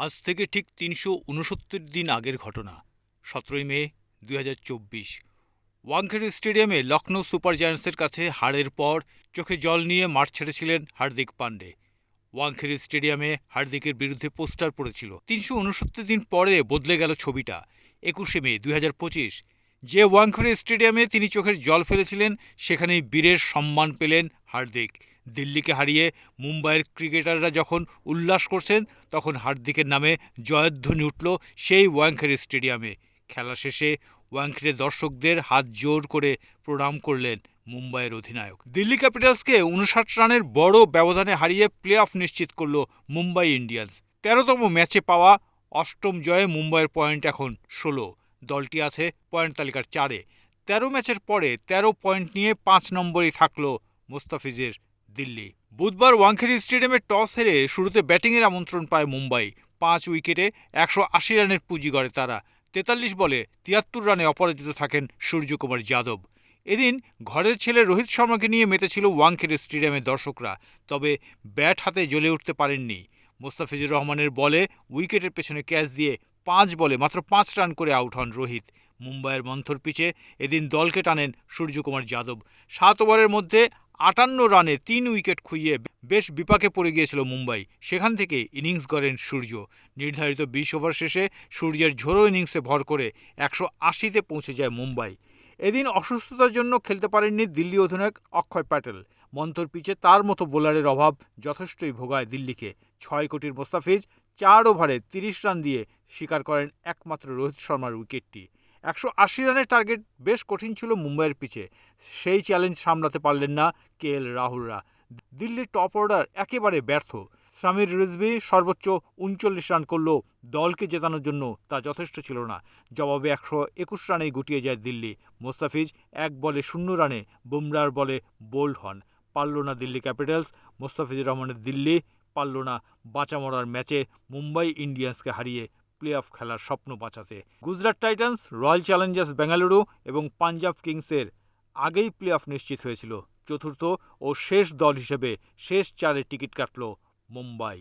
আজ থেকে ঠিক তিনশো উনসত্তর দিন আগের ঘটনা, সতেরোই মে, দুই হাজার চব্বিশ। ওয়াংখেড়ে স্টেডিয়ামে লখনৌ সুপার জায়ান্টসের কাছে হারের পর চোখে জল নিয়ে মাঠ ছেড়েছিলেন হার্দিক পান্ডে। ওয়াংখেড়ে স্টেডিয়ামে হার্দিকের বিরুদ্ধে পোস্টার পড়েছিল। তিনশো উনসত্তর দিন পরে বদলে গেল ছবিটা, একুশে মে, দুই পঁচিশ। যে ওয়াংখেড়ে স্টেডিয়ামে তিনি চোখের জল ফেলেছিলেন, সেখানেই বীরের সম্মান পেলেন হার্দিক। দিল্লিকে হারিয়ে মুম্বাইয়ের ক্রিকেটাররা যখন উল্লাস করছেন, তখন হার্দিকের নামে জয়ধ্বনি উঠল সেই ওয়াংখেড়ে স্টেডিয়ামে। খেলা শেষে ওয়াংখেড়ে দর্শকদের হাত জোর করে প্রণাম করলেন মুম্বাইয়ের অধিনায়ক। দিল্লি ক্যাপিটালসকে উনষাট রানের বড় ব্যবধানে হারিয়ে প্লে অফ নিশ্চিত করল মুম্বাই ইন্ডিয়ান্স। তেরোতম ম্যাচে পাওয়া অষ্টম জয়ে মুম্বাইয়ের পয়েন্ট এখন ষোলো। দলটি আছে পয়েন্ট তালিকার চারে। তেরো ম্যাচের পরে তেরো পয়েন্ট নিয়ে পাঁচ নম্বরেই থাকল মুস্তাফিজের দিল্লি। বুধবার ওয়াংখেড়ে স্টেডিয়ামে টস হেরে শুরুতে ব্যাটিংয়ের আমন্ত্রণ পায় মুম্বাই। পাঁচ উইকেটে একশো আশি রানের পুঁজি গড়ে তারা। তেতাল্লিশ বলে তিয়াত্তর রানে অপরাজিত থাকেন সূর্যকুমার যাদব। এদিন ঘরের ছেলে রোহিত শর্মাকে নিয়ে মেতেছিল ওয়াংখেড়ে স্টেডিয়ামের দর্শকরা, তবে ব্যাট হাতে জ্বলে উঠতে পারেননি। মোস্তাফিজুর রহমানের বলে উইকেটের পেছনে ক্যাচ দিয়ে পাঁচ বলে মাত্র পাঁচ রান করে আউট হন রোহিত। মুম্বাইয়ের মন্থর পিচে এদিন দলকে টানেন সূর্যকুমার যাদব। সাত ওভারের মধ্যে আটান্ন রানে তিন উইকেট খুইয়ে বেশ বিপাকে পড়ে গিয়েছিল মুম্বাই। সেখান থেকে ইনিংস গড়েন সূর্য। নির্ধারিত বিশ ওভার শেষে সূর্যের ঝোড়ো ইনিংসে ভর করে একশো আশিতে পৌঁছে যায় মুম্বাই। এদিন অসুস্থতার জন্য খেলতে পারেননি দিল্লি অধিনায়ক অক্ষয় প্যাটেল। মন্তর পিচে তার মতো বোলারের অভাব যথেষ্টই ভোগায় দিল্লিকে। ছয় কোটির মোস্তাফিজ, চার ওভারে তিরিশ রান দিয়ে স্বীকার করেন একমাত্র রোহিত শর্মার উইকেটটি। একশো আশি রানের টার্গেট বেশ কঠিন ছিল মুম্বাইয়ের পিচে। সেই চ্যালেঞ্জ সামলাতে পারলেন না কে এল রাহুলরা। দিল্লির টপ অর্ডার একেবারে ব্যর্থ। সামির রিজভি সর্বোচ্চ উনচল্লিশ রান করলেও দলকে জেতানোর জন্য তা যথেষ্ট ছিল না। জবাবে একশো একুশ রানেই গুটিয়ে যায় দিল্লি। মোস্তাফিজ এক বলে শূন্য রানে বুমরার বলে বোল্ড হন। পারল না দিল্লি ক্যাপিটালস। মোস্তাফিজুর রহমানের দিল্লি, পারল না বাঁচা মরার ম্যাচে মুম্বাই ইন্ডিয়ান্সকে হারিয়ে প্লে অফ খেলার স্বপ্ন বাঁচাতে। Gujarat Titans, Royal Challengers Bengaluru এবং পাঞ্জাব কিংসের আগেই প্লে অফ নিশ্চিত হয়েছিল। চতুর্থ ও শেষ দল হিসেবে শেষ চারে টিকিট কাটল মুম্বাই।